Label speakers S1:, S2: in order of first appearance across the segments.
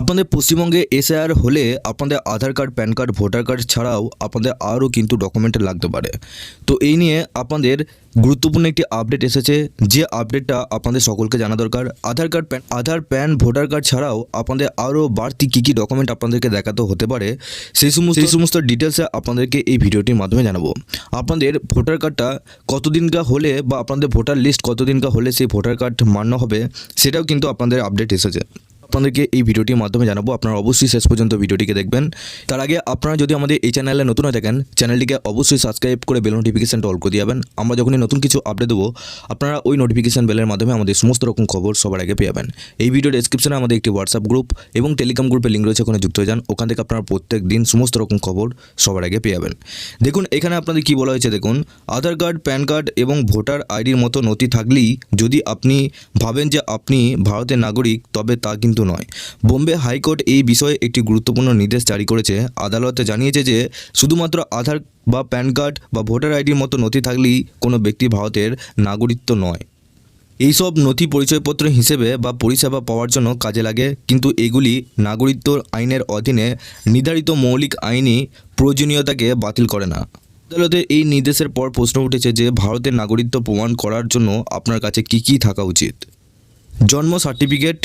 S1: আপনাদের পশ্চিমবঙ্গে এসআইআর হলে আপনাদের Aadhaar card, PAN card, voter card ছাড়াও আপনাদের আরও কিন্তু ডকুমেন্ট লাগতে পারে। তো এই নিয়ে আপনাদের গুরুত্বপূর্ণ একটি আপডেট এসেছে। যে আপডেটটা আপনাদের সকলকে জানা দরকার, Aadhaar card, PAN, Aadhaar, PAN, voter card ছাড়াও আপনাদের আরও বাড়তি কী কী ডকুমেন্ট আপনাদেরকে দেখাতে হতে পারে, সেই সমস্ত সেই সমস্ত ডিটেলসে আপনাদেরকে এই ভিডিওটির মাধ্যমে জানাব। আপনাদের ভোটার কার্ডটা কতদিনকার হলে বা আপনাদের ভোটার লিস্ট কতদিনকার হলে সেই ভোটার কার্ড মান্য হবে, সেটাও কিন্তু আপনাদের আপডেট এসেছে। আপনাদেরকে এই ভিডিওটির মাধ্যমে জানাব। আপনারা অবশ্যই শেষ পর্যন্ত ভিডিওটিকে দেখবেন। তার আগে আপনারা যদি আমাদের এই চ্যানেলে নতুন হয়ে থাকেন, চ্যানেলটিকে অবশ্যই সাবস্ক্রাইব করে বেল নোটিফিকেশনটা অল করে দিয়ে যাবেন আমরা যখনই নতুন কিছু আপডেট দেবো, আপনারা ওই নোটিফিকেশন বেলের মাধ্যমে আমাদের সমস্ত রকম খবর সবার আগে পেয়ে যাবেন। এই ভিডিও ডেসক্রিপশনে আমাদের একটি হোয়াটসঅ্যাপ গ্রুপ এবং টেলিগ্রাম গ্রুপের লিঙ্ক রয়েছে, ওখানে যুক্ত হয়ে যান। ওখান থেকে আপনারা প্রত্যেক দিন সমস্ত রকম খবর সবার আগে পেয়ে যাবেন। দেখুন, এখানে আপনাদের কি বলা হয়েছে দেখুন, আধার কার্ড প্যান কার্ড এবং ভোটার আইডির মতো নথি থাকলেই যদি আপনি ভাবেন যে আপনি ভারতের নাগরিক, তবে তা কিন্তু নয়। বোম্বে হাইকোর্ট এই বিষয়ে একটি গুরুত্বপূর্ণ নির্দেশ জারি করেছে। আদালতে জানিয়েছে যে, শুধুমাত্র আধার বা প্যান কার্ড বা ভোটার আইডির মতো নথি থাকলেই কোনো ব্যক্তি ভারতের নাগরিকত্ব নয়। এইসব নথি পরিচয়পত্র হিসেবে বা পরিষেবা পাওয়ার জন্য কাজে লাগে, কিন্তু এগুলি নাগরিকত্ব আইনের অধীনে নির্ধারিত মৌলিক আইনি প্রয়োজনীয়তাকে বাতিল করে না। আদালতে এই নির্দেশের পর প্রশ্ন উঠেছে যে, ভারতের নাগরিকত্ব প্রমাণ করার জন্য আপনার কাছে কি কি থাকা উচিত? জন্ম সার্টিফিকেট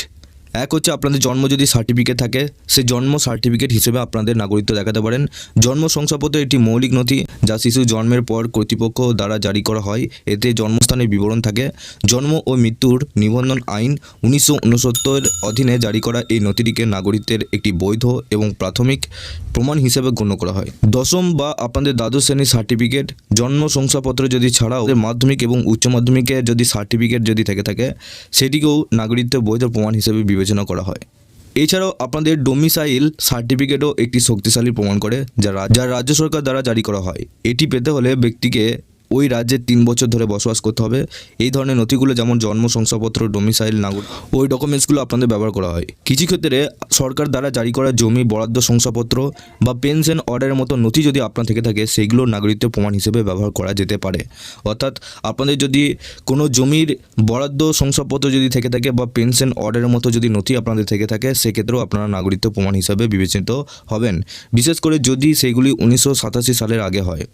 S1: এক হচ্ছে আপনাদের জন্ম যদি সার্টিফিকেট থাকে, সেই জন্ম সার্টিফিকেট হিসেবে আপনাদের নাগরিকত্ব দেখাতে পারেন। জন্ম শংসাপত্র একটি মৌলিক নথি, যা শিশু জন্মের পর কর্তৃপক্ষ দ্বারা জারি করা হয়। এতে জন্মস্থানের বিবরণ থাকে। জন্ম ও মৃত্যুর নিবন্ধন আইন উনিশশো উনসত্তর অধীনে জারি করা এই নথিটিকে নাগরিকদের একটি বৈধ এবং প্রাথমিক প্রমাণ হিসেবে গণ্য করা হয়। দশম বা আপনাদের দ্বাদশ শ্রেণির সার্টিফিকেট জন্ম শংসাপত্র যদি ছাড়াও মাধ্যমিক এবং উচ্চ মাধ্যমিকে যদি সার্টিফিকেট যদি থেকে থাকে, সেটিকেও নাগরিকত্বের বৈধ প্রমাণ হিসেবে বিবেচনা করা হয়। এছাড়াও আপনাদের ডোমিসাইল সার্টিফিকেটও একটি শক্তিশালী প্রমাণ করে, যা যা রাজ্য সরকার দ্বারা জারি করা হয়। এটি পেতে হলে ব্যক্তিকে ওই রাজ্যে তিন বছর ধরে বসবাস করতে হবে। এই ধরনের নথিগুলো যেমন জন্ম, শংসাপত্র ডোমিসাইল নাগরিক ওই ডকুমেন্টসগুলো আপনাদের ব্যবহার করা হয়। কিছু ক্ষেত্রে সরকার দ্বারা জারি করা জমি, বরাদ্দ, শংসাপত্র বা পেনশন অর্ডারের মতো নথি যদি আপনার থেকে থাকে, সেগুলো নাগরিকত্বের প্রমাণ হিসেবে ব্যবহার করা যেতে পারে। অর্থাৎ আপনাদের যদি কোনো জমির বরাদ্দ, শংসাপত্র যদি থেকে থাকে বা পেনশন অর্ডারের মতো যদি নথি আপনাদের থেকে থাকে, সেক্ষেত্রেও আপনারা নাগরিকত্ব প্রমাণ হিসাবে বিবেচিত হবেন। বিশেষ করে যদি সেগুলি উনিশশো সাতাশি সালের আগে হয়।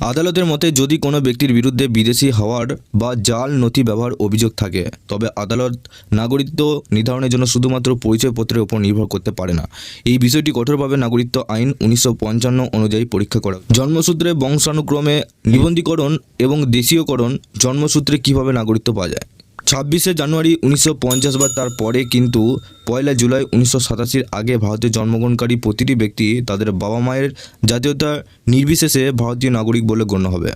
S1: আদালতের মতে যদি কোনো ব্যক্তির বিরুদ্ধে বিদেশি হওয়ার বা জাল নথি ব্যবহার অভিযোগ থাকে, তবে আদালত নাগরিকত্ব নির্ধারণের জন্য শুধুমাত্র পরিচয়পত্রের উপর নির্ভর করতে পারে না। এই বিষয়টি কঠোরভাবে নাগরিকত্ব আইন উনিশশো পঞ্চান্ন অনুযায়ী পরীক্ষা করা। জন্মসূত্রে বংশানুক্রমে নিবন্ধীকরণ এবং দেশীয়করণ জন্মসূত্রে কীভাবে নাগরিকত্ব পাওয়া যায়? ছাব্বিশে জানুয়ারি উনিশশো পঞ্চাশ বা তার পরে কিন্তু পয়লা জুলাই উনিশশো সাতাশির আগে ভারতে জন্মগ্রহণকারী প্রতিটি ব্যক্তি তাদের বাবা মায়ের জাতীয়তা নির্বিশেষে ভারতীয় নাগরিক বলে গণ্য হবে।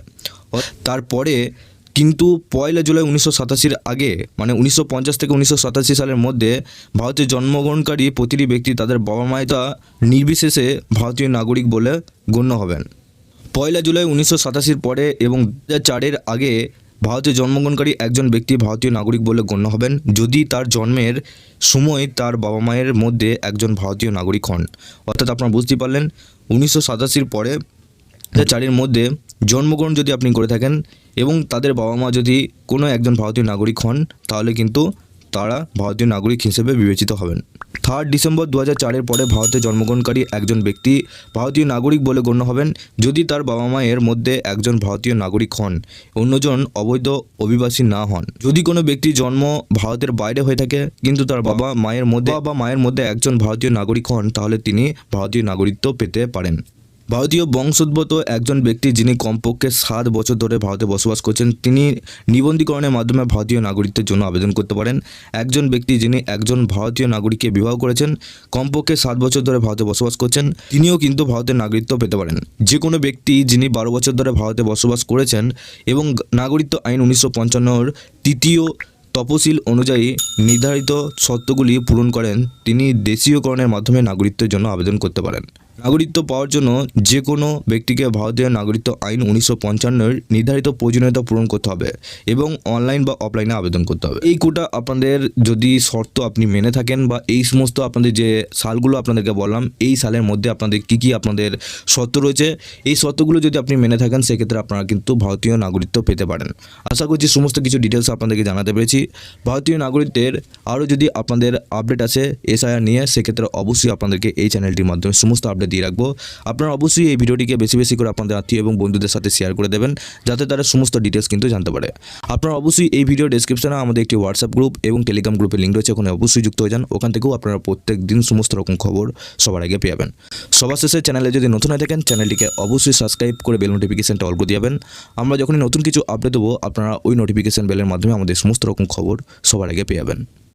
S1: তারপরে কিন্তু পয়লা জুলাই উনিশশো সাতাশির আগে মানে উনিশশো পঞ্চাশ থেকে উনিশশো সাতাশি সালের মধ্যে ভারতে জন্মগ্রহণকারী প্রতিটি ব্যক্তি তাদের বাবা মায়ের নির্বিশেষে ভারতীয় নাগরিক বলে গণ্য হবেন। পয়লা জুলাই উনিশশো সাতাশির পরে এবং দু চারের আগে ভারতে জন্মগ্রহণকারী একজন ব্যক্তি ভারতীয় নাগরিক বলে গণ্য হবেন। যদি তার জন্মের সময় তার বাবা মায়ের মধ্যে একজন ভারতীয় নাগরিক হন। অর্থাৎ আপনারা বুঝতে পারলেন, উনিশশো সাতাশির পরে চারির চারের মধ্যে জন্মগ্রহণ যদি আপনি করে থাকেন এবং তাদের বাবা মা যদি কোনো একজন ভারতীয় নাগরিক হন, তাহলে কিন্তু তারা ভারতীয় নাগরিক হিসেবে বিবেচিত হবেন। থার্ড ডিসেম্বর দু হাজার পরে ভারতে জন্মগ্রহণকারী একজন ব্যক্তি ভারতীয় নাগরিক বলে গণ্য হবেন, যদি তার বাবা মায়ের মধ্যে একজন ভারতীয় নাগরিক হন, অন্যজন অবৈধ অভিবাসী না হন। যদি কোনো ব্যক্তি জন্ম ভারতের বাইরে হয়ে থাকে, কিন্তু তার বাবা মায়ের মধ্যে বা মায়ের মধ্যে একজন ভারতীয় নাগরিক হন, তাহলে তিনি ভারতীয় নাগরিকত্ব পেতে পারেন। ভারতীয় বংশোদ্ভূত একজন ব্যক্তি যিনি কমপক্ষে সাত বছর ধরে ভারতে বসবাস করছেন, তিনি নিবন্ধীকরণের মাধ্যমে ভারতীয় নাগরিকদের জন্য আবেদন করতে পারেন। একজন ব্যক্তি যিনি একজন ভারতীয় নাগরিককে বিবাহ করেছেন, কমপক্ষে সাত বছর ধরে ভারতে বসবাস করছেন, তিনিও কিন্তু ভারতের নাগরিকত্ব পেতে পারেন। যে কোনো ব্যক্তি যিনি বারো বছর ধরে ভারতে বসবাস করেছেন এবং নাগরিকত্ব আইন উনিশশো পঞ্চান্নর তৃতীয় তপশিল অনুযায়ী নির্ধারিত শর্তগুলি পূরণ করেন, তিনি দেশীয়করণের মাধ্যমে নাগরিকত্বের জন্য আবেদন করতে পারেন। নাগরিকত্ব পাওয়ার জন্য যে কোনো ব্যক্তিকে ভারতীয় নাগরিকত্ব আইন উনিশশো পঞ্চান্নের নির্ধারিত প্রয়োজনীয়তা পূরণ করতে হবে এবং অনলাইন বা অফলাইনে আবেদন করতে হবে। এই কোটা আপনাদের যদি শর্ত আপনি মেনে থাকেন বা এই সমস্ত আপনাদের যে সালগুলো আপনাদেরকে বললাম, এই সালের মধ্যে আপনাদের কী কী আপনাদের শর্ত রয়েছে, এই শর্তগুলো যদি আপনি মেনে থাকেন, সেক্ষেত্রে আপনারা কিন্তু ভারতীয় নাগরিকত্ব পেতে পারেন। আশা করছি সমস্ত কিছু ডিটেলস আপনাদেরকে জানাতে পেরেছি। ভারতীয় নাগরিকদের আরও যদি আপনাদের আপডেট আছে এসআইআর নিয়ে, সেক্ষেত্রে অবশ্যই আপনাদেরকে এই চ্যানেলটির মাধ্যমে সমস্ত আপডেট দিয়ে রাখব। আপনারা অবশ্যই এই ভিডিওটিকে বেশি বেশি করে আপনাদের আত্মীয় এবং বন্ধুদের সাথে শেয়ার করে দেবেন, যাতে তারা সমস্ত ডিটেলস কিন্তু জানতে পারে। আপনারা অবশ্যই এই ভিডিও ডেসক্রিপশনে আমাদের একটি হোয়াটসঅ্যাপ গ্রুপ এবং টেলিগ্রাম গ্রুপের লিঙ্ক রয়েছে, ওখানে অবশ্যই যুক্ত হয়ে যান। ওখান থেকেও আপনারা প্রত্যেক দিন সমস্ত রকম খবর সবার আগে পেয়ে যাবেন সবার শেষে চ্যানেলে যদি নতুন হয়ে থাকেন চ্যানেলটিকে অবশ্যই সাবস্ক্রাইব করে বেল নোটিফিকেশনটা অল করে আমরা যখনই নতুন কিছু আপডেট দেবো, আপনারা ওই নোটিফিকেশন বেলের মাধ্যমে আমাদের সমস্ত রকম খবর সবার আগে পেয়ে যাবেন